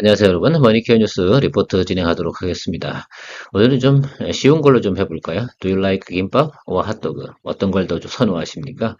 안녕하세요 여러분. 머니케어 뉴스 리포트 진행하도록 하겠습니다. 오늘은 좀 쉬운 걸로 좀 해볼까요? Do you like 김밥 or 핫도그 어떤 걸 더 선호하십니까?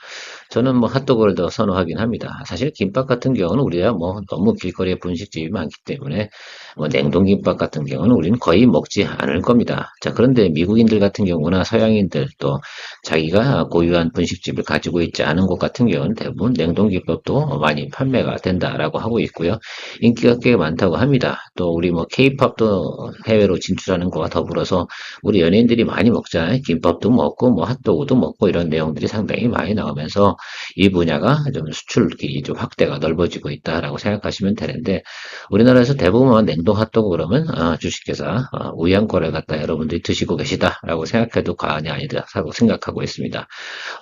저는 뭐 핫도그를 더 선호하긴 합니다. 사실 김밥 같은 경우는 우리가 뭐 너무 길거리에 분식집이 많기 때문에 뭐 냉동김밥 같은 경우는 우리는 거의 먹지 않을 겁니다. 자 그런데 미국인들 같은 경우나 서양인들 또 자기가 고유한 분식집을 가지고 있지 않은 곳 같은 경우는 대부분 냉동김밥도 많이 판매가 된다라고 하고 있고요. 인기가 꽤 많다고 있다고 합니다. 또 우리 뭐 케이팝도 해외로 진출하는 거와 더불어서 우리 연예인들이 많이 먹잖아요. 김밥도 먹고 뭐 핫도그도 먹고 이런 내용들이 상당히 많이 나오면서 이 분야가 좀 수출이 좀 확대가 넓어지고 있다라고 생각하시면 되는데 우리나라에서 대부분 냉동 핫도그 그러면 아, 주식회사 아, 우양거래 갖다 여러분들이 드시고 계시다라고 생각해도 과언이 아니다라고 생각하고 있습니다.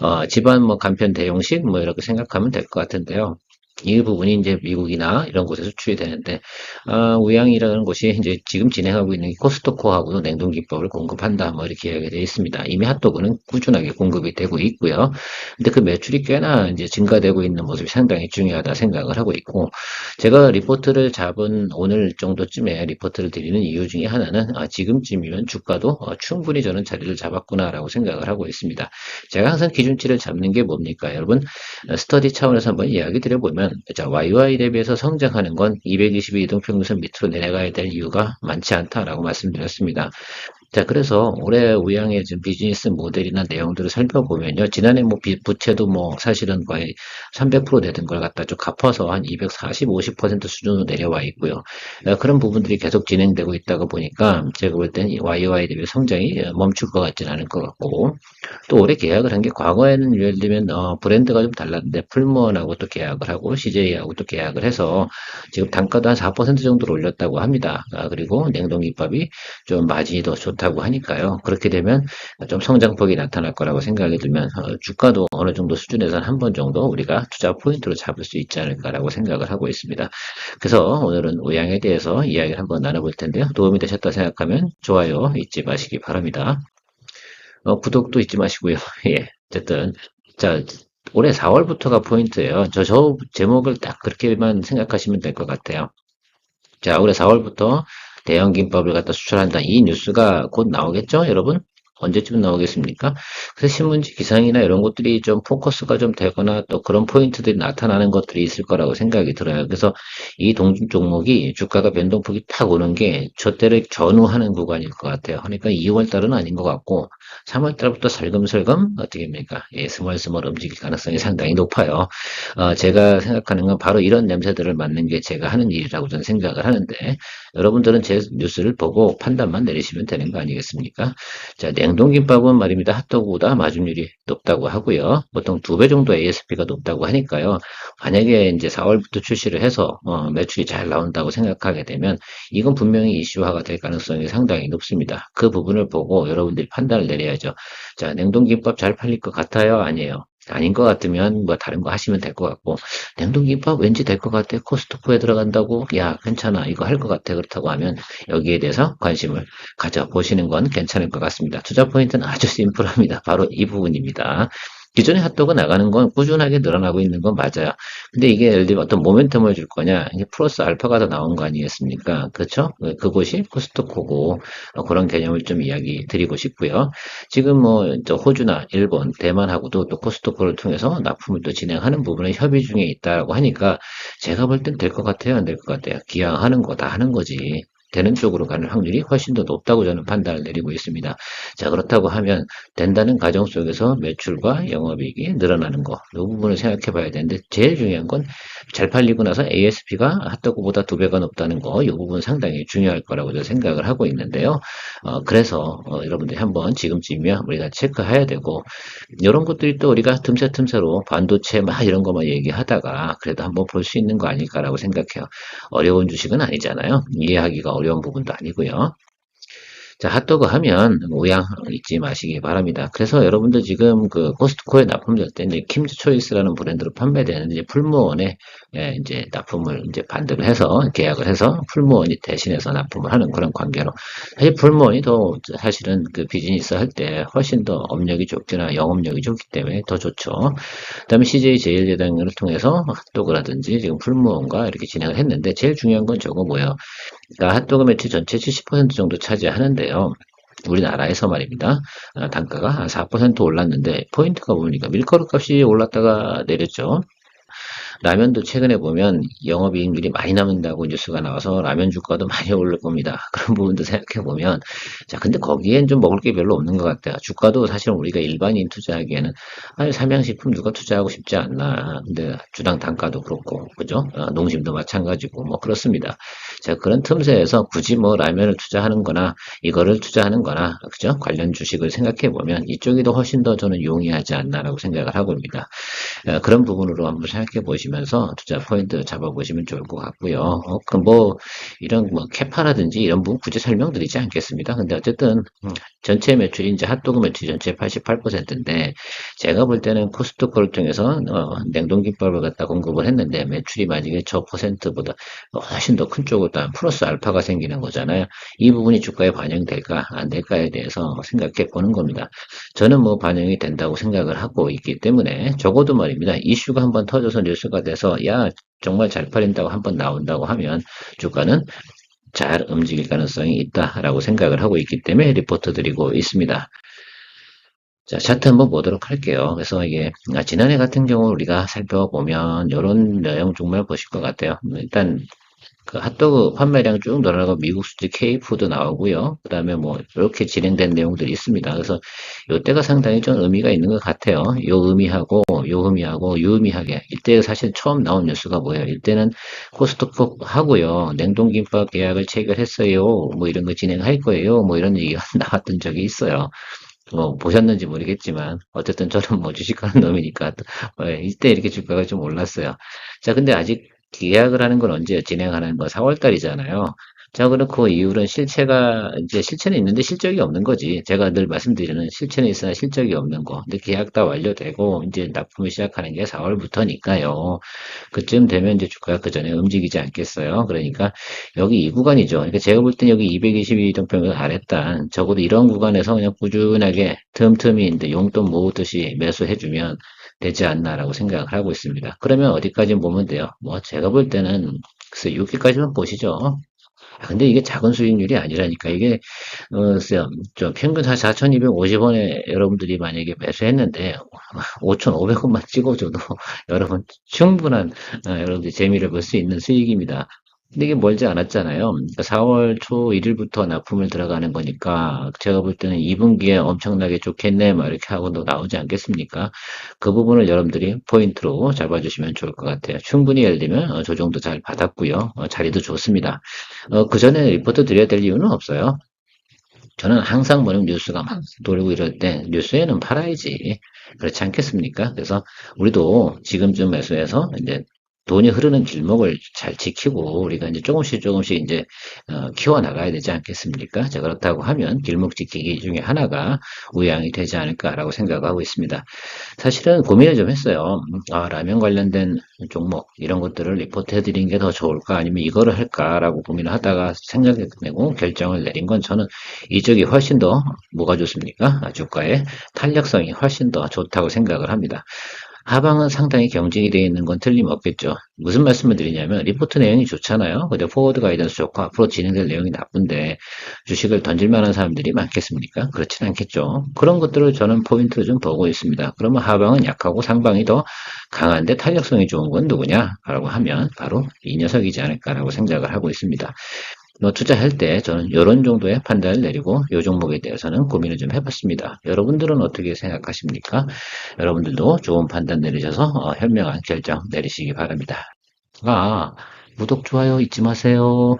어, 집안 뭐 간편 대용식 뭐 이렇게 생각하면 될 것 같은데요. 이 부분이 이제 미국이나 이런 곳에 수출이 되는데 아, 우양이라는 곳이 이제 지금 진행하고 있는 코스트코하고도 냉동김밥을 공급한다 뭐 이렇게 이야기가 되어 있습니다. 이미 핫도그는 꾸준하게 공급이 되고 있고요. 근데 그 매출이 꽤나 이제 증가되고 있는 모습이 상당히 중요하다 생각을 하고 있고 제가 리포트를 잡은 오늘 정도쯤에 리포트를 드리는 이유 중에 하나는 아, 지금쯤이면 주가도 어, 충분히 저는 자리를 잡았구나라고 생각을 하고 있습니다. 제가 항상 기준치를 잡는 게 뭡니까 여러분 스터디 차원에서 한번 이야기 드려보면 보면 자, YY 대비해서 성장하는 건 220의 이동평균선 밑으로 내려가야 될 이유가 많지 않다라고 말씀드렸습니다. 자, 그래서 올해 우양의 지금 비즈니스 모델이나 내용들을 살펴보면요. 지난해 뭐 부채도 뭐 사실은 거의 300% 되던 걸 갖다 좀 갚아서 한 240, 50% 수준으로 내려와 있고요. 어, 그런 부분들이 계속 진행되고 있다고 보니까 제가 볼 때는 YY 대비 성장이 멈출 것 같지는 않을 것 같고 또 올해 계약을 한 게 과거에는 예를 들면 어, 브랜드가 좀 달랐는데 풀먼하고 또 계약을 하고 CJ하고 또 계약을 해서 지금 단가도 한 4% 정도로 올렸다고 합니다. 아, 그리고 냉동김밥이 좀 마진이 더 좋다. 좋다고 하니까요. 그렇게 되면 좀 성장폭이 나타날 거라고 생각이 들면 어, 주가도 어느 정도 수준에서 한 번 정도 우리가 투자 포인트로 잡을 수 있지 않을까라고 생각을 하고 있습니다. 그래서 오늘은 우양에 대해서 이야기를 한번 나눠볼 텐데요. 도움이 되셨다 생각하면 좋아요 잊지 마시기 바랍니다. 어, 구독도 잊지 마시고요. 예, 어쨌든 자 올해 4월부터가 포인트예요. 저, 저 제목을 딱 그렇게만 생각하시면 될 것 같아요. 자, 올해 4월부터 대형 김밥을 갖다 수출한다. 이 뉴스가 곧 나오겠죠, 여러분? 언제쯤 나오겠습니까? 그래서 신문지 기상이나 이런 것들이 좀 포커스가 좀 되거나 또 그런 포인트들이 나타나는 것들이 있을 거라고 생각이 들어요. 그래서 이 동중 종목이 주가가 변동폭이 탁 오는 게 저때를 전후하는 구간일 것 같아요. 그러니까 2월 달은 아닌 것 같고 3월 달부터 살금살금 어떻게 됩니까? 예, 스멀스멀 움직일 가능성이 상당히 높아요. 어, 제가 생각하는 건 바로 이런 냄새들을 맡는 게 제가 하는 일이라고 저는 생각을 하는데 여러분들은 제 뉴스를 보고 판단만 내리시면 되는 거 아니겠습니까? 자, 냉동김밥은 말입니다. 핫도그보다 마진율이 높다고 하고요. 보통 두 배 정도 ASP가 높다고 하니까요. 만약에 이제 4월부터 출시를 해서 어, 매출이 잘 나온다고 생각하게 되면 이건 분명히 이슈화가 될 가능성이 상당히 높습니다. 그 부분을 보고 여러분들이 판단을 내려야죠. 자, 냉동김밥 잘 팔릴 것 같아요? 아니에요? 아닌 것 같으면 뭐 다른 거 하시면 될 것 같고 냉동김밥 왠지 될 것 같아. 코스트코에 들어간다고? 야 괜찮아. 이거 할 것 같아. 그렇다고 하면 여기에 대해서 관심을 가져보시는 건 괜찮을 것 같습니다. 투자 포인트는 아주 심플합니다. 바로 이 부분입니다 기존의 핫도그 나가는 건 꾸준하게 늘어나고 있는 건 맞아요. 근데 이게 예를 들면 어떤 모멘텀을 줄 거냐, 이게 플러스 알파가 더 나온 거 아니겠습니까? 그렇죠? 그곳이 코스트코고 어, 그런 개념을 좀 이야기 드리고 싶고요. 지금 뭐 호주나 일본, 대만하고도 또 코스트코를 통해서 납품을 또 진행하는 부분에 협의 중에 있다고 하니까 제가 볼 땐 될 것 같아요, 안 될 것 같아요. 기왕 하는 거 다 하는 거지. 되는 쪽으로 가는 확률이 훨씬 더 높다고 저는 판단을 내리고 있습니다. 자 그렇다고 하면 된다는 가정 속에서 매출과 영업이익이 늘어나는 거 이 부분을 생각해 봐야 되는데 제일 중요한 건 잘 팔리고 나서 ASP가 핫도그보다 두 배가 높다는 거 이 부분 상당히 중요할 거라고 저는 생각을 하고 있는데요. 어, 그래서 어, 여러분들이 한번 지금쯤이면 우리가 체크해야 되고 이런 것들이 또 우리가 틈새 틈새로 반도체 막 이런 것만 얘기하다가 그래도 한번 볼 수 있는 거 아닐까라고 생각해요. 어려운 주식은 아니잖아요. 이해하기가 어려운 부분도 아니고요. 자, 핫도그 하면 모양 잊지 마시기 바랍니다. 그래서 여러분들 지금 그 코스트코에 납품될 때 이제 킴즈 초이스라는 브랜드로 판매되는 이제 풀무원의 예, 이제 납품을 이제 반대로 해서 계약을 해서 풀무원이 대신해서 납품을 하는 그런 관계로 사실 풀무원이 더 사실은 그 비즈니스 할 때 훨씬 더 업력이 좋거나 영업력이 좋기 때문에 더 좋죠. 그다음에 CJ 제일제당을 통해서 핫도그라든지 지금 풀무원과 이렇게 진행을 했는데 제일 중요한 건 저거 뭐예요? 그러니까 핫도그 매출 전체 70% 정도 차지하는데요. 우리나라에서 말입니다. 아, 단가가 한4% 올랐는데 포인트가 뭡니까? 밀가루 값이 올랐다가 내렸죠. 라면도 최근에 보면 영업이익률이 많이 남는다고 뉴스가 나와서 라면 주가도 많이 오를 겁니다. 그런 부분도 생각해 보면 자 근데 거기엔 좀 먹을 게 별로 없는 것 같아요. 주가도 사실 우리가 일반인 투자하기에는 아니 삼양식품 누가 투자하고 싶지 않나. 근데 주당 단가도 그렇고 그죠? 어, 농심도 마찬가지고 뭐 그렇습니다. 자 그런 틈새에서 굳이 뭐 라면을 투자하는 거나 이거를 투자하는 거나 그죠? 관련 주식을 생각해 보면 이쪽이 더 훨씬 더 저는 용이하지 않나라고 생각을 하고 있습니다. 어, 그런 부분으로 한번 생각해 보시면서 투자 포인트 잡아보시면 좋을 것 같고요. 어, 그 뭐 이런 뭐 캐파라든지 이런 부분 굳이 설명드리지 않겠습니다. 근데 어쨌든 음, 전체 매출이 이제 핫도그 매출 전체 88%인데 제가 볼 때는 코스트코를 통해서 어, 냉동김밥을 갖다 공급을 했는데 매출이 만약에 저 퍼센트보다 훨씬 더 큰 쪽으로 따 플러스 알파가 생기는 거잖아요. 이 부분이 주가에 반영될까 안 될까에 대해서 생각해 보는 겁니다. 저는 뭐 반영이 된다고 생각을 하고 있기 때문에 적어도 말입니다. 이슈가 한번 터져서 뉴스가 돼서 야 정말 잘 팔린다고 한번 나온다고 하면 주가는 잘 움직일 가능성이 있다라고 생각을 하고 있기 때문에 리포트 드리고 있습니다. 자, 차트 한번 보도록 할게요. 그래서 이게, 아, 지난해 같은 경우 우리가 살펴보면, 이런 내용 정말 보실 것 같아요. 일단, 그 핫도그 판매량 쭉 늘어나고 미국 수지 K푸드 나오고요. 그 다음에 뭐 이렇게 진행된 내용들이 있습니다. 그래서 이때가 상당히 좀 의미가 있는 것 같아요. 요 의미하고 요 의미하고 유의미하게 이때 사실 처음 나온 뉴스가 뭐예요? 이때는 코스트코 하고요. 냉동김밥 계약을 체결했어요. 뭐 이런 거 진행할 거예요. 뭐 이런 얘기가 나왔던 적이 있어요. 뭐 보셨는지 모르겠지만 어쨌든 저는 뭐 주식하는 놈이니까 어, 이때 이렇게 주가가 좀 올랐어요. 자 근데 아직 계약을 하는 건 언제 진행하는 거 4월 달이잖아요. 자, 그렇고 이후로는 실체가, 이제 실체는 있는데 실적이 없는 거지. 제가 늘 말씀드리는 실체는 있으나 실적이 없는 거. 근데 계약 다 완료되고, 이제 납품을 시작하는 게 4월부터니까요. 그쯤 되면 이제 주가가 그 전에 움직이지 않겠어요. 그러니까 여기 이 구간이죠. 그러니까 제가 볼 땐 여기 222동평을 아랬단, 적어도 이런 구간에서 그냥 꾸준하게 틈틈이 이제 용돈 모으듯이 매수해주면 되지 않나라고 생각을 하고 있습니다. 그러면 어디까지 보면 돼요? 뭐 제가 볼 때는 글쎄 6기까지만 보시죠. 아, 근데 이게 작은 수익률이 아니라니까. 이게, 어, 좀 평균 4,250원에 여러분들이 만약에 매수했는데, 5,500원만 찍어줘도 여러분 충분한, 어, 여러분들이 재미를 볼 수 있는 수익입니다. 근데 이게 멀지 않았잖아요. 그러니까 4월 초 1일부터 납품을 들어가는 거니까 제가 볼 때는 2분기에 엄청나게 좋겠네 막 이렇게 하고도 나오지 않겠습니까? 그 부분을 여러분들이 포인트로 잡아주시면 좋을 것 같아요. 충분히 예를 들면 어, 조정도 잘 받았고요. 어, 자리도 좋습니다. 어, 그 전에 리포트 드려야 될 이유는 없어요. 저는 항상 보는 뉴스가 막 돌고 이럴 때 뉴스에는 팔아야지. 그렇지 않겠습니까? 그래서 우리도 지금쯤 매수해서 이제 돈이 흐르는 길목을 잘 지키고 우리가 이제 조금씩 조금씩 이제 어, 키워 나가야 되지 않겠습니까? 자 그렇다고 하면 길목 지키기 중에 하나가 우양이 되지 않을까라고 생각하고 있습니다. 사실은 고민을 좀 했어요. 아 라면 관련된 종목 이런 것들을 리포트 해드리는 게더 좋을까 아니면 이거를 할까라고 고민을 하다가 생각해내고 결정을 내린 건 저는 이쪽이 훨씬 더 뭐가 좋습니까? 아, 주가의 탄력성이 훨씬 더 좋다고 생각을 합니다. 하방은 상당히 경직이 되어 있는 건 틀림없겠죠. 무슨 말씀을 드리냐면 리포트 내용이 좋잖아요. 근데 포워드 가이던스 좋고 앞으로 진행될 내용이 나쁜데 주식을 던질 만한 사람들이 많겠습니까? 그렇진 않겠죠. 그런 것들을 저는 포인트로 좀 보고 있습니다. 그러면 하방은 약하고 상방이 더 강한데 탄력성이 좋은 건 누구냐? 라고 하면 바로 이 녀석이지 않을까라고 생각을 하고 있습니다. 뭐 투자할 때 저는 이런 정도의 판단을 내리고 이 종목에 대해서는 고민을 좀 해봤습니다. 여러분들은 어떻게 생각하십니까? 여러분들도 좋은 판단 내리셔서 어, 현명한 결정 내리시기 바랍니다. 아, 구독, 좋아요 잊지 마세요.